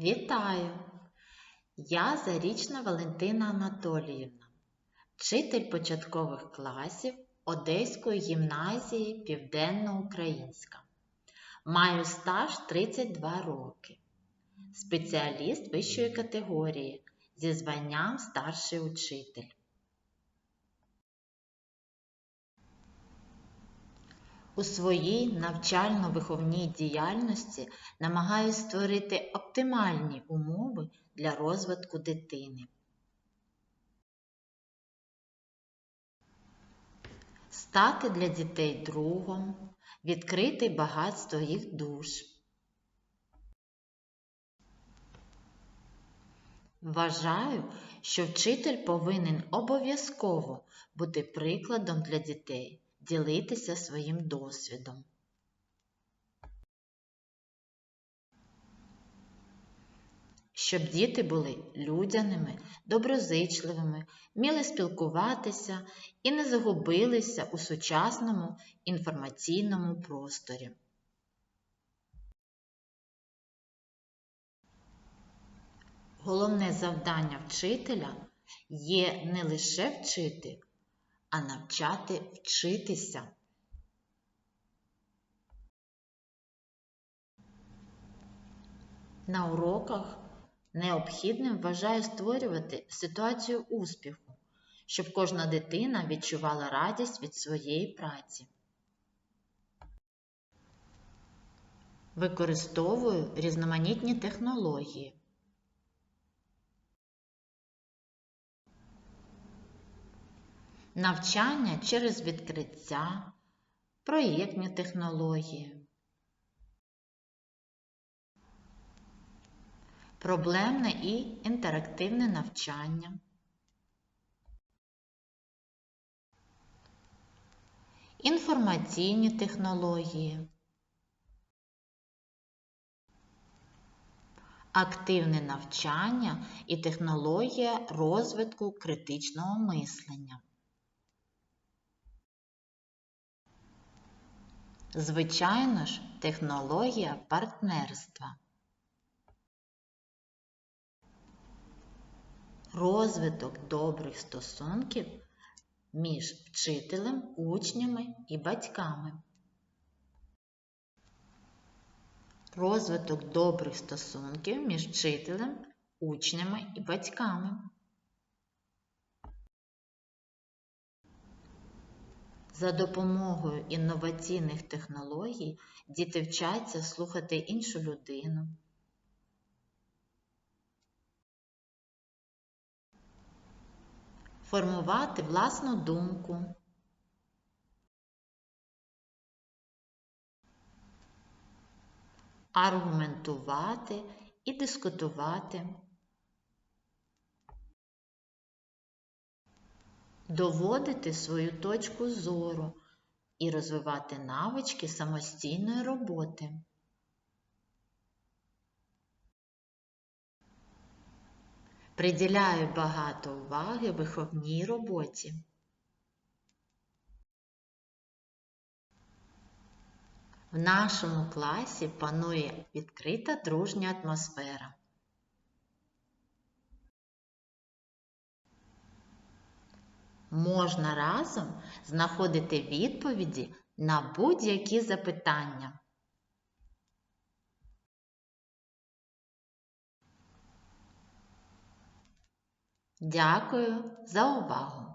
Вітаю! Я Зарічна Валентина Анатоліївна, вчитель початкових класів Одеської гімназії Південноукраїнська. Маю стаж 32 роки. Спеціаліст вищої категорії зі званням старший учитель. У своїй навчально-виховній діяльності намагаюсь створити оптимальні умови для розвитку дитини. Стати для дітей другом, відкрити багатство їх душ. Вважаю, що вчитель повинен обов'язково бути прикладом для дітей, ділитися своїм досвідом. Щоб діти були людяними, доброзичливими, вміли спілкуватися і не загубилися у сучасному інформаційному просторі. Головне завдання вчителя є не лише вчити, а навчати вчитися. На уроках необхідним вважаю створювати ситуацію успіху, щоб кожна дитина відчувала радість від своєї праці. Використовую різноманітні технології. Навчання через відкриття, проєктні технології, проблемне і інтерактивне навчання, інформаційні технології, активне навчання і технологія розвитку критичного мислення. Звичайно ж, технологія партнерства. Розвиток добрих стосунків між вчителем, учнями і батьками. Розвиток добрих стосунків між вчителем, учнями і батьками. За допомогою інноваційних технологій діти вчаться слухати іншу людину. Формувати власну думку. Аргументувати і дискутувати. Доводити свою точку зору і розвивати навички самостійної роботи. Приділяю багато уваги виховній роботі. В нашому класі панує відкрита дружня атмосфера. Можна разом знаходити відповіді на будь-які запитання. Дякую за увагу!